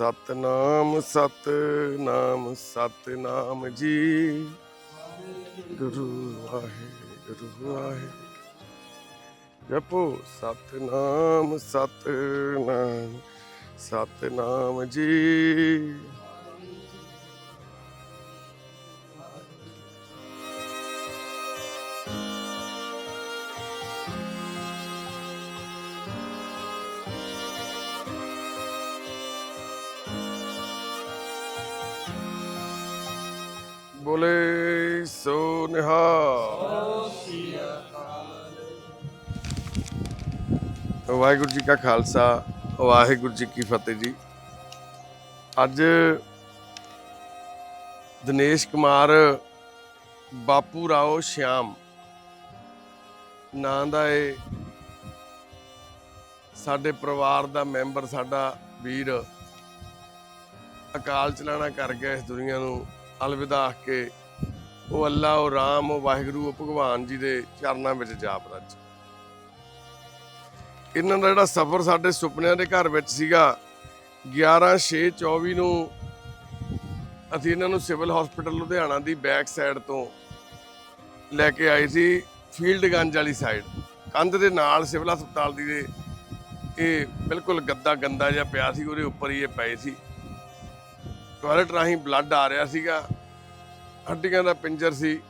ਸਤਨਾਮ ਸਤਨਾਮ ਸਤਨਾਮ ਜੀ। ਗੁਰੂ ਵਾਹਿਗੁਰੂ ਵਾਹਿਗੁਰੂ ਜਪੋ ਸਤਨਾਮ ਸਤਨਾਮ ਸਤਨਾਮ ਜੀ। ਬੋਲੇ, ਸੋ ਨਿਹਾ ਵਾਹਿਗੁਰੂ ਜੀ ਕਾ ਖਾਲਸਾ, ਵਾਹਿਗੁਰੂ ਜੀ ਕੀ ਫਤਿਹ ਜੀ। ਅੱਜ ਦਿਨੇਸ਼ ਕੁਮਾਰ, ਬਾਪੂ ਰਾਓ ਸ਼ਿਆਮ, ਨਾਂ ਦਾ ਏ ਸਾਡੇ ਪਰਿਵਾਰ ਦਾ ਮੈਂਬਰ, ਸਾਡਾ ਵੀਰ ਅਕਾਲ ਚਲਾਣਾ ਕਰ ਗਿਆ ਇਸ ਦੁਨੀਆ ਨੂੰ। ਅਲਵਿਦਾ ਆਖ ਕੇ, ਉਹ ਅੱਲਾ, ਉਹ ਰਾਮ, ਉਹ ਵਾਹਿਗੁਰੂ, ਉਹ ਭਗਵਾਨ ਜੀ ਦੇ ਚਰਨਾਂ ਵਿੱਚ ਜਾਪ ਰੱਜ। ਇਹਨਾਂ ਦਾ ਜਿਹੜਾ ਸਫ਼ਰ ਸਾਡੇ ਸੁਪਨਿਆਂ ਦੇ ਘਰ ਵਿੱਚ ਸੀਗਾ 11/6/24 ਨੂੰ ਅਸੀਂ ਇਹਨਾਂ ਨੂੰ ਸਿਵਲ ਹਸਪੀਟਲ ਲੁਧਿਆਣਾ ਦੀ ਬੈਕ ਸਾਈਡ ਤੋਂ ਲੈ ਕੇ ਆਏ ਸੀ, ਫੀਲਡ ਗੰਜ ਵਾਲੀ ਸਾਈਡ। ਕੰਧ ਦੇ ਨਾਲ ਸਿਵਲ ਹਸਪਤਾਲ ਦੀ ਇਹ ਬਿਲਕੁਲ ਗੱਦਾ ਗੰਦਾ ਜਿਹਾ ਪਿਆ ਸੀ, ਉਹਦੇ ਉੱਪਰ ਹੀ ਇਹ ਪਏ ਸੀ। ਟਾਇਲਟ ਰਾਹੀਂ ਬਲੱਡ ਆ ਰਿਹਾ ਸੀਗਾ। ਹੱਡੀਆਂ ਦਾ ਪਿੰਜਰ ਸੀ।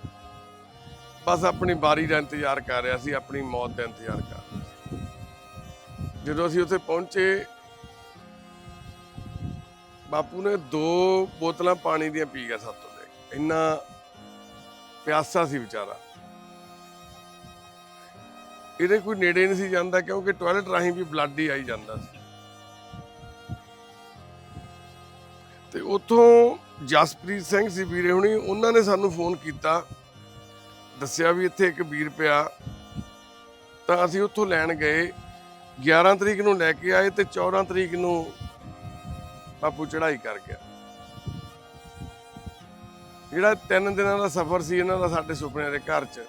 ਬਸ ਆਪਣੀ ਬਾਰੀ ਦਾ ਇੰਤਜ਼ਾਰ ਕਰ ਰਿਹਾ ਸੀ, ਆਪਣੀ ਮੌਤ ਦਾ ਇੰਤਜ਼ਾਰ ਕਰ ਰਿਹਾ ਸੀ। ਜਦੋਂ ਅਸੀਂ ਉੱਥੇ ਪਹੁੰਚੇ, ਬਾਪੂ ਨੇ ਦੋ ਬੋਤਲਾਂ ਪਾਣੀ ਦੀਆਂ ਪੀ ਗਿਆ ਸਾਤੋਂ ਦੇ ਇੰਨਾ ਪਿਆਸਾ ਸੀ ਵਿਚਾਰਾ। ਇਹਦੇ ਕੋਈ ਨੇੜੇ ਨਹੀਂ ਸੀ ਜਾਂਦਾ ਕਿਉਂਕਿ ਟਾਇਲਟ ਰਾਹੀਂ ਵੀ ਬਲੱਡ ਹੀ ਆਈ ਜਾਂਦਾ ਸੀ। ਉੱਥੋਂ ਜਸਪ੍ਰੀਤ ਸਿੰਘ ਸੀ ਵੀਰੇ ਹੁਣੀ, ਉਹਨਾਂ ਨੇ ਸਾਨੂੰ ਫੋਨ ਕੀਤਾ, ਦੱਸਿਆ ਵੀ ਇੱਥੇ ਇੱਕ ਵੀਰ ਪਿਆ। ਤਾਂ ਅਸੀਂ ਉੱਥੋਂ ਲੈਣ ਗਏ। 11 ਤਰੀਕ ਨੂੰ ਲੈ ਕੇ ਆਏ ਤੇ 14 ਤਰੀਕ ਨੂੰ ਬਾਪੂ ਚੜ੍ਹਾਈ ਕਰ ਗਿਆ। ਜਿਹੜਾ ਤਿੰਨ ਦਿਨਾਂ ਦਾ ਸਫ਼ਰ ਸੀ, ਇਹਨਾਂ ਦਾ ਸਾਡੇ ਸੁਪਨਿਆਂ ਦੇ ਘਰ 'ਚ,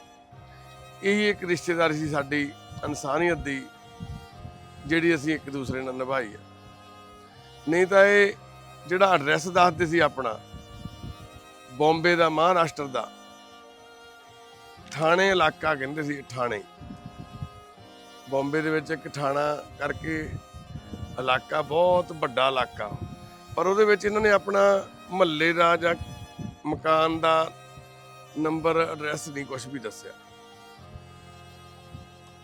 ਇਹੀ ਇੱਕ ਰਿਸ਼ਤੇਦਾਰੀ ਸੀ ਸਾਡੀ, ਇਨਸਾਨੀਅਤ ਦੀ, ਜਿਹੜੀ ਅਸੀਂ ਇੱਕ ਦੂਸਰੇ ਨਾਲ ਨਿਭਾਈ ਹੈ ਨਹੀਂ ਤਾਂ ਇਹ ਜਿਹੜਾ ਐਡਰੈਸ ਦੱਸਦੇ ਸੀ ਆਪਣਾ ਬੰਬੇ ਦਾ ਮਹਾਰਾਸ਼ਟਰ ਦਾ, ਥਾਣੇ ਇਲਾਕਾ ਕਹਿੰਦੇ ਸੀ ਥਾਣੇ। ਬੰਬੇ ਦੇ ਵਿੱਚ ਇੱਕ ਥਾਣਾ ਕਰਕੇ ਇਲਾਕਾ ਬਹੁਤ ਵੱਡਾ ਇਲਾਕਾ। ਪਰ ਉਹਦੇ ਵਿੱਚ ਇਹਨਾਂ ਨੇ ਆਪਣਾ ਮਹੱਲੇ ਦਾ ਜਾਂ ਮਕਾਨ ਦਾ ਨੰਬਰ ਐਡਰੈਸ ਨਹੀਂ ਕੁਝ ਵੀ ਦੱਸਿਆ।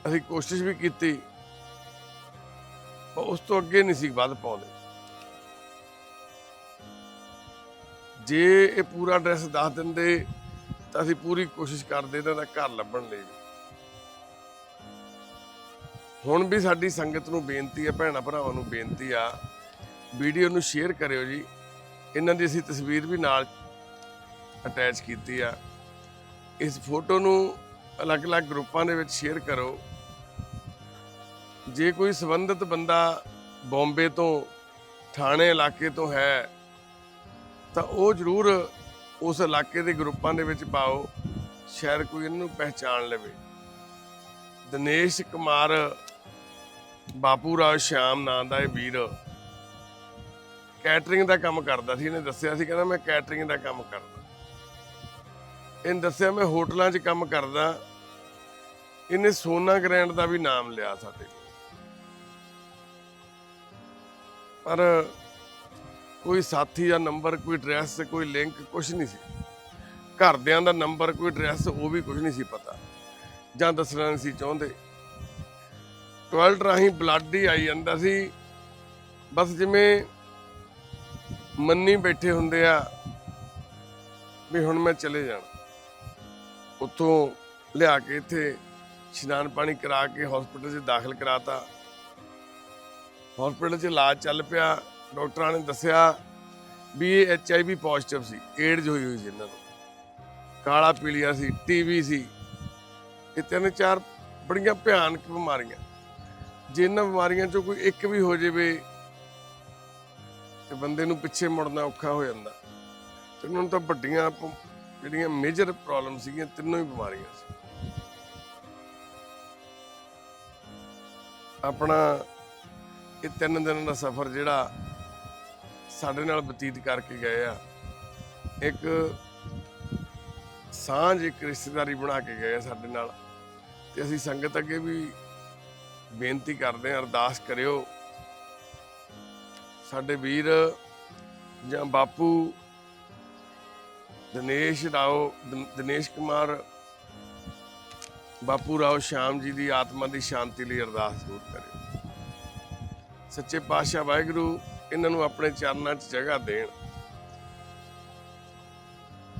ਅਸੀਂ ਕੋਸ਼ਿਸ਼ ਵੀ ਕੀਤੀ, ਪਰ ਉਸ ਤੋਂ ਅੱਗੇ ਨਹੀਂ ਸੀ ਵੱਧ ਪਾਉਂਦੇ। ਜੇ ਇਹ ਪੂਰਾ ਐਡਰੈਸ ਦੱਸ ਦਿੰਦੇ, ਤਾਂ ਅਸੀਂ ਪੂਰੀ ਕੋਸ਼ਿਸ਼ ਕਰਦੇ ਇਹਨਾਂ ਦਾ ਘਰ ਲੱਭਣ ਲਈ। ਹੁਣ ਵੀ ਸਾਡੀ ਸੰਗਤ ਨੂੰ ਬੇਨਤੀ ਹੈ ਭੈਣਾ ਭਰਾਵਾਂ ਨੂੰ ਬੇਨਤੀ ਆ, ਵੀਡੀਓ ਨੂੰ ਸ਼ੇਅਰ ਕਰਿਓ ਜੀ। ਇਹਨਾਂ ਦੀ ਅਸੀਂ ਤਸਵੀਰ ਵੀ ਨਾਲ ਅਟੈਚ ਕੀਤੀ ਆ। ਇਸ ਫੋਟੋ ਨੂੰ ਅਲੱਗ-ਅਲੱਗ ਗਰੁੱਪਾਂ ਦੇ ਵਿੱਚ ਸ਼ੇਅਰ ਕਰੋ। ਜੇ ਕੋਈ ਸੰਬੰਧਿਤ ਬੰਦਾ ਬੰਬੇ ਤੋਂ, ਥਾਣੇ ਇਲਾਕੇ ਤੋਂ ਹੈ ਤਾਂ ਉਹ ਜ਼ਰੂਰ ਉਸ ਇਲਾਕੇ ਦੇ ਗਰੁੱਪਾਂ ਦੇ ਵਿੱਚ ਪਾਓ, ਸ਼ਾਇਦ ਕੋਈ ਇਹਨੂੰ ਪਹਿਚਾਣ ਲਵੇ। ਦਿਨੇਸ਼ ਕੁਮਾਰ, ਬਾਪੂ ਰਾਜ ਸ਼ਾਮ ਨਾਂ ਦਾ ਇਹ ਵੀਰ ਕੈਟਰਿੰਗ ਦਾ ਕੰਮ ਕਰਦਾ ਸੀ, ਇਹਨੇ ਦੱਸਿਆ ਸੀ, ਕਹਿੰਦਾ ਮੈਂ ਕੈਟਰਿੰਗ ਦਾ ਕੰਮ ਕਰਦਾ। ਇਹਨੇ ਦੱਸਿਆ ਮੈਂ ਹੋਟਲਾਂ 'ਚ ਕੰਮ ਕਰਦਾ, ਇਹਨੇ ਸੋਨਾ ਗ੍ਰੈਂਡ ਦਾ ਵੀ ਨਾਮ ਲਿਆ ਸਾਡੇ ਕੋਲ। ਪਰ ਕੋਈ ਸਾਥੀ ਦਾ ਨੰਬਰ, ਕੋਈ ਐਡਰੈਸ ਕੋਈ ਲਿੰਕ ਕੁਝ ਨਹੀਂ ਸੀ। ਘਰਦਿਆਂ ਦਾ ਨੰਬਰ, ਕੋਈ ਐਡਰੈਸ ਉਹ ਵੀ ਕੁਝ ਨਹੀਂ ਸੀ ਪਤਾ। ਜਾਂ ਦੱਸਣਾ ਨਹੀਂ ਸੀ ਚਾਹੁੰਦੇ। ਟਾਇਲਟ ਰਾਹੀਂ ਬਲੱਡ ਹੀ ਆਈ ਜਾਂਦਾ ਸੀ। ਬਸ ਜਿਵੇਂ ਮੰਨੀ ਬੈਠੇ ਹੁੰਦੇ ਆ ਵੀ ਹੁਣ ਮੈਂ ਚਲੇ ਜਾਣਾ। ਉੱਥੋਂ ਲਿਆ ਕੇ ਇੱਥੇ ਇਸ਼ਨਾਨ ਪਾਣੀ ਕਰਾ ਕੇ ਹਸਪੀਟਲ 'ਚ ਦਾਖਲ ਕਰਾਤਾ। ਹਸਪੀਟਲ 'ਚ ਇਲਾਜ ਚੱਲ ਪਿਆ। ਡਾਕਟਰਾਂ ਨੇ ਦੱਸਿਆ ਵੀ ਇਹ ਐਚ ਆਈ ਵੀ ਪੋਜ਼ਿਟਿਵ ਸੀ ਏਡਜ਼ ਹੋਈ ਹੋਈ ਸੀ ਇਹਨਾਂ ਨੂੰ ਕਾਲਾ ਪੀਲੀਆ ਸੀ ਟੀਵੀ ਸੀ। ਇਹ ਤਿੰਨ ਚਾਰ ਬੜੀਆਂ ਭਿਆਨਕ ਬਿਮਾਰੀਆਂ। ਜੇ ਇਹਨਾਂ ਬਿਮਾਰੀਆਂ 'ਚੋਂ ਕੋਈ ਇੱਕ ਵੀ ਹੋ ਜਾਵੇ ਤੇ ਬੰਦੇ ਨੂੰ ਪਿੱਛੇ ਮੁੜਨਾ ਔਖਾ ਹੋ ਜਾਂਦਾ। ਤੇ ਉਹਨਾਂ ਨੂੰ ਤਾਂ ਵੱਡੀਆਂ ਜਿਹੜੀਆਂ ਮੇਜਰ ਪ੍ਰੋਬਲਮ ਸੀਗੀਆਂ, ਤਿੰਨੋਂ ਹੀ ਬਿਮਾਰੀਆਂ ਸੀ। ਆਪਣਾ ਇਹ ਤਿੰਨ ਦਿਨ ਦਾ ਸਫ਼ਰ ਜਿਹੜਾ ਸਾਡੇ ਨਾਲ ਬਤੀਤ ਕਰਕੇ ਗਏ ਆ। ਇੱਕ ਸਾਂਝ, ਇੱਕ ਰਿਸ਼ਤੇਦਾਰੀ ਬਣਾ ਕੇ ਗਏ ਆ ਸਾਡੇ ਨਾਲ। ਤੇ ਅਸੀਂ ਸੰਗਤ ਅੱਗੇ ਵੀ ਬੇਨਤੀ ਕਰਦੇ ਹਾਂ, ਅਰਦਾਸ ਕਰਿਓ। ਸਾਡੇ ਵੀਰ ਜਾਂ ਬਾਪੂ ਦਿਨੇਸ਼ ਰਾਓ ਦਿਨੇਸ਼ ਕੁਮਾਰ, ਬਾਪੂ ਰਾਓ ਸ਼ਾਮ ਜੀ ਦੀ ਆਤਮਾ ਦੀ ਸ਼ਾਂਤੀ ਲਈ ਅਰਦਾਸ ਜ਼ਰੂਰ ਕਰਿਓ। ਸੱਚੇ ਪਾਤਸ਼ਾਹ ਵਾਹਿਗੁਰੂ ਇਹਨਾਂ ਨੂੰ ਆਪਣੇ ਚਰਨਾਂ 'ਚ ਜਗ੍ਹਾ ਦੇਣ।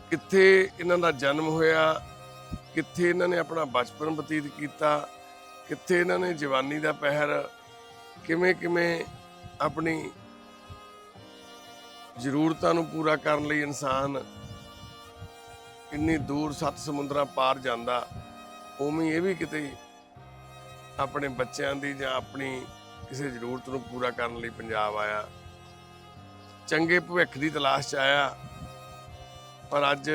ਕਿੱਥੇ ਇਹਨਾਂ ਦਾ ਜਨਮ ਹੋਇਆ, ਕਿੱਥੇ ਇਹਨਾਂ ਨੇ ਆਪਣਾ ਬਚਪਨ ਬਤੀਤ ਕੀਤਾ, ਕਿੱਥੇ ਇਹਨਾਂ ਨੇ ਜਵਾਨੀ ਦਾ ਪਹਿਰ ਕਿਵੇਂ ਕਿਵੇਂ ਆਪਣੀ ਜ਼ਰੂਰਤਾਂ ਨੂੰ ਪੂਰਾ ਕਰਨ ਲਈ ਇਨਸਾਨ ਇੰਨੀ ਦੂਰ ਸੱਤ ਸਮੁੰਦਰਾਂ ਪਾਰ ਜਾਂਦਾ, ਉਵੇਂ ਇਹ ਵੀ ਕਿਤੇ ਆਪਣੇ ਬੱਚਿਆਂ ਦੀ ਜਾਂ ਆਪਣੀ ਕਿਸੇ ਜ਼ਰੂਰਤ ਨੂੰ ਪੂਰਾ ਕਰਨ ਲਈ ਪੰਜਾਬ ਆਇਆ। ਚੰਗੇ ਭਵਿੱਖ ਦੀ ਤਲਾਸ਼ 'ਚ ਆਇਆ। ਪਰ ਅੱਜ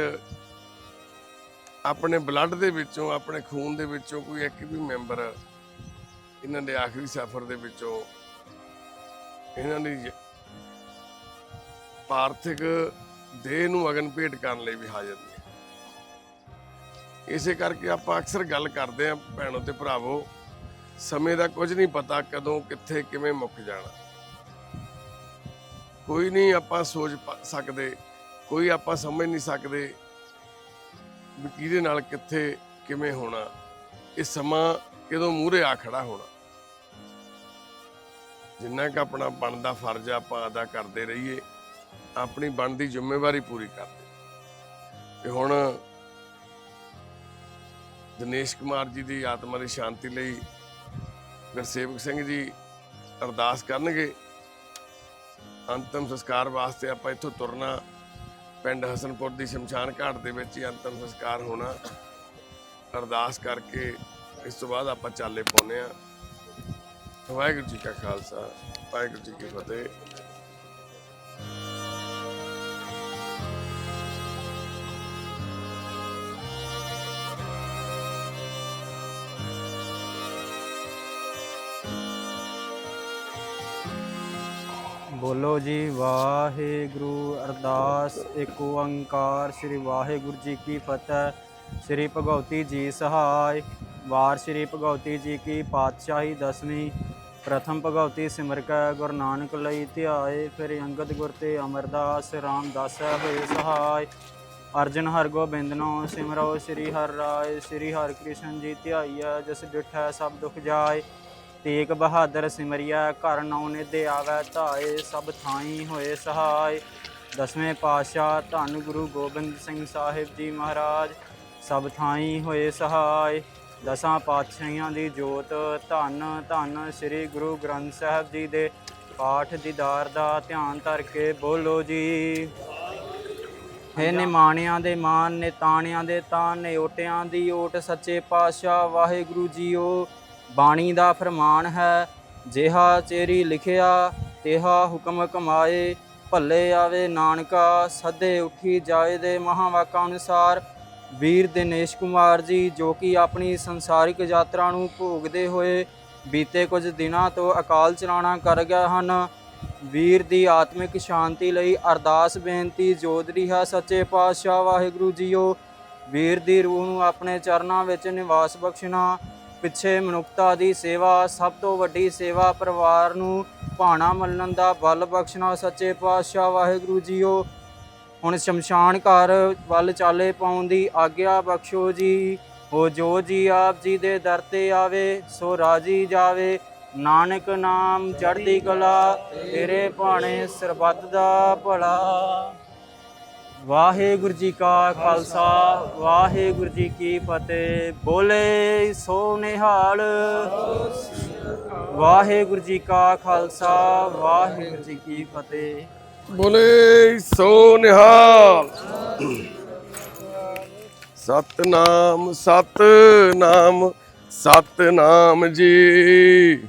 ਆਪਣੇ ਬਲੱਡ ਦੇ ਵਿੱਚੋਂ, ਆਪਣੇ ਖੂਨ ਦੇ ਵਿੱਚੋਂ ਕੋਈ ਇੱਕ ਵੀ ਮੈਂਬਰ ਇਹਨਾਂ ਦੇ ਆਖਰੀ ਸਫ਼ਰ ਦੇ ਵਿੱਚੋਂ, ਇਹਨਾਂ ਦੀ ਪਾਰਥਿਕ ਦੇਹ ਨੂੰ ਅਗਨ ਭੇਟ ਕਰਨ ਲਈ ਵੀ ਹਾਜ਼ਰ ਨਹੀਂ ਇਸੇ ਕਰਕੇ ਆਪਾਂ ਅਕਸਰ ਗੱਲ ਕਰਦੇ ਆਂ ਭੈਣੋ ਤੇ ਭਰਾਵੋ। ਸਮੇਂ ਦਾ ਕੁਝ ਨਹੀਂ ਪਤਾ ਕਦੋਂ, ਕਿੱਥੇ, ਕਿਵੇਂ ਮੁੱਕ ਜਾਣਾ। ਕੋਈ ਨਹੀਂ ਆਪਾਂ ਸੋਚ ਸਕਦੇ, ਕੋਈ ਆਪਾਂ ਸਮਝ ਨਹੀਂ ਸਕਦੇ ਵੀ ਕਿਹਦੇ ਨਾਲ ਕਿੱਥੇ, ਕਿਵੇਂ ਹੋਣਾ। ਇਹ ਸਮਾਂ ਕਦੋਂ ਮੂਹਰੇ ਆ ਖੜਾ ਹੋਣਾ। ਜਿੰਨਾ ਕਿ ਆਪਣਾ ਬਣਦਾ ਫਰਜ਼ ਆਪਾਂ ਅਦਾ ਕਰਦੇ ਰਹੀਏ, ਆਪਣੀ ਬਣਦੀ ਜ਼ਿੰਮੇਵਾਰੀ ਪੂਰੀ ਕਰਦੇ। ਤੇ ਹੁਣ ਦਿਨੇਸ਼ ਕੁਮਾਰ ਜੀ ਦੀ ਆਤਮਾ ਦੀ ਸ਼ਾਂਤੀ ਲਈ ਗੁਰਸੇਵਕ ਸਿੰਘ ਜੀ ਅਰਦਾਸ ਕਰਨਗੇ, ਅੰਤਮ ਸੰਸਕਾਰ ਵਾਸਤੇ ਆਪਾਂ ਇੱਥੋਂ ਤੁਰਨਾ, ਪਿੰਡ ਹਸਨਪੁਰ ਦੀ ਸ਼ਮਸ਼ਾਨ ਘਾਟ ਦੇ ਵਿੱਚ ਹੀ ਅੰਤਮ ਸੰਸਕਾਰ ਹੋਣਾ। ਅਰਦਾਸ ਕਰਕੇ ਇਸ ਤੋਂ ਬਾਅਦ ਆਪਾਂ ਚਾਲੇ ਪਾਉਨੇ ਆ ਵਾਹਿਗੁਰੂ ਜੀ ਕਾ ਖਾਲਸਾ, ਵਾਹਿਗੁਰੂ ਜੀ ਕੀ ਫਤਿਹ। ਬੋਲੋ ਜੀ, ਵਾਹਿਗੁਰੂ ਅਰਦਾਸ। ਏਕ ਓੰਕਾਰ, ਸ੍ਰੀ ਵਾਹਿਗੁਰੂ ਜੀ ਕੀ ਫਤਿਹ। ਸ੍ਰੀ ਭਗਉਤੀ ਜੀ ਸਹਾਇ। ਵਾਰ ਸ੍ਰੀ ਭਗਉਤੀ ਜੀ ਕੀ ਪਾਤਸ਼ਾਹੀ ਦਸਵੀਂ। ਪ੍ਰਥਮ ਭਗਉਤੀ ਸਿਮਰ ਕੈ, ਗੁਰੂ ਨਾਨਕ ਲਈ ਧਿਆਏ। ਫਿਰ ਅੰਗਦ ਗੁਰ ਤੇ ਅਮਰਦਾਸ ਰਾਮਦਾਸ ਹੋਏ ਸਹਾਇ। ਅਰਜਨ ਹਰਗੋਬਿੰਦਨੋ ਸਿਮਰੋ ਸ੍ਰੀ ਹਰਿ ਰਾਏ। ਸ੍ਰੀ ਹਰਿ ਕ੍ਰਿਸ਼ਨ ਜੀ ਧਿਆਈਐ, ਜਿਸ ਡਿਠੈ ਸਭ ਦੁਖ ਜਾਏ। ਤੇਗ ਬਹਾਦਰ ਸਿਮਰਿਆ ਘਰ ਨੌ ਨਿਧਿ ਆਵੈ ਧਾਏ ਸਭ ਥਾਈ ਹੋਏ ਸਹਾਇ ਦਸਵੇਂ ਪਾਤਸ਼ਾਹ ਧੰਨ ਗੁਰੂ ਗੋਬਿੰਦ ਸਿੰਘ ਸਾਹਿਬ ਜੀ ਮਹਾਰਾਜ ਸਭ ਥਾਈ ਹੋਏ ਸਹਾਇ ਦਸਾਂ ਪਾਤਸ਼ਾਹੀਆਂ ਦੀ ਜੋਤ ਧੰਨ ਧੰਨ ਸ੍ਰੀ ਗੁਰੂ ਗ੍ਰੰਥ ਸਾਹਿਬ ਜੀ ਦੇ ਪਾਠ ਦੀਦਾਰ ਦਾ ਧਿਆਨ ਧਰ ਕੇ ਬੋਲੋ ਜੀ। ਹੈ ਨਿਮਾਣਿਆਂ ਦੇ ਮਾਨ ਨੇ ਤਾਣਿਆਂ ਦੇ ਤਾਨ ਨੇ ਓਟਿਆਂ ਦੀ ਓਟ ਸੱਚੇ ਪਾਤਸ਼ਾਹ ਵਾਹਿਗੁਰੂ ਜੀਓ। ਬਾਣੀ ਦਾ ਫਰਮਾਨ ਹੈ, ਜਿਹਾ ਚੇਰੀ ਲਿਖਿਆ, ਤਿਹਾ ਹੁਕਮ ਕਮਾਏ, ਭੱਲੇ ਆਵੇ ਨਾਨਕਾ, ਸਦੇ ਉਠੀ ਜਾਏ ਦੇ ਮਹਾਵਾਕਾਂ ਅਨੁਸਾਰ। ਵੀਰ ਦਿਨੇਸ਼ ਕੁਮਾਰ ਜੀ, ਜੋ ਕਿ ਆਪਣੀ ਸੰਸਾਰਿਕ ਯਾਤਰਾ ਨੂੰ ਭੋਗਦੇ ਹੋਏ ਬੀਤੇ ਕੁਝ ਦਿਨਾਂ ਤੋਂ ਅਕਾਲ ਚਲਾਣਾ ਕਰ ਗਏ ਹਨ। ਵੀਰ ਦੀ ਆਤਮਿਕ ਸ਼ਾਂਤੀ ਲਈ ਅਰਦਾਸ ਬੇਨਤੀ ਜੋਦਰੀ ਹੈ, ਸੱਚੇ ਪਾਤਸ਼ਾਹ ਵਾਹਿਗੁਰੂ ਜੀਓ। ਵੀਰ ਦੀ ਰੂਹ ਨੂੰ ਆਪਣੇ ਚਰਨਾਂ ਵਿੱਚ ਨਿਵਾਸ ਬਖਸ਼ਣਾ ਪਿੱਛੇ ਮਨੁੱਖਤਾ ਦੀ ਸੇਵਾ, ਸਭ ਤੋਂ ਵੱਡੀ ਸੇਵਾ ਪਰਿਵਾਰ ਨੂੰ ਭਾਣਾ ਮੱਲਣ ਦਾ ਬਲ ਬਖਸ਼ਣਾ ਸੱਚੇ ਪਾਤਸ਼ਾਹ ਵਾਹਿਗੁਰੂ ਜੀਓ। ਹੁਣ ਸ਼ਮਸ਼ਾਨ ਘਰ ਵੱਲ ਚਾਲੇ ਪਾਉਣ ਦੀ ਆਗਿਆ ਬਖਸ਼ੋ ਜੀ। ਹੋ ਜੋ ਜੀ ਆਪ ਜੀ ਦੇ ਦਰ ਤੇ ਆਵੇ, ਸੋ ਰਾਜੀ ਜਾਵੇ। ਨਾਨਕ ਨਾਮ ਚੜ੍ਹਦੀ ਕਲਾ, ਤੇਰੇ ਭਾਣੇ ਸਰਬੱਤ ਦਾ ਭਲਾ। ਵਾਹਿਗੁਰੂ ਜੀ ਕਾ ਖਾਲਸਾ, ਵਾਹਿਗੁਰੂ ਜੀ ਕੀ ਫਤਿਹ। ਬੋਲੇ ਸੋ ਨਿਹਾਲ ਵਾਹਿਗੁਰੂ ਜੀ ਕਾ ਖਾਲਸਾ, ਵਾਹਿਗੁਰੂ ਜੀ ਕੀ ਫਤਿਹ। ਬੋਲੇ ਸੋ ਨਿਹਾਲ ਸਤਨਾਮ ਸਤਨਾਮ ਸਤਨਾਮ ਜੀ।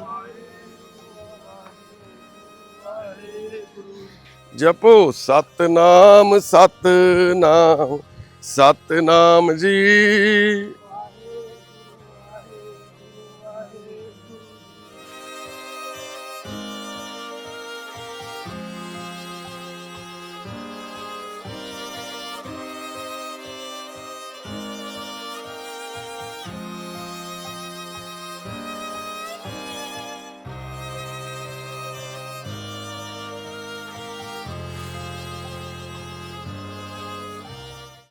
ਜਪੋ ਸਤਨਾਮ ਸਤਨਾਮ ਸਤਨਾਮ ਜੀ।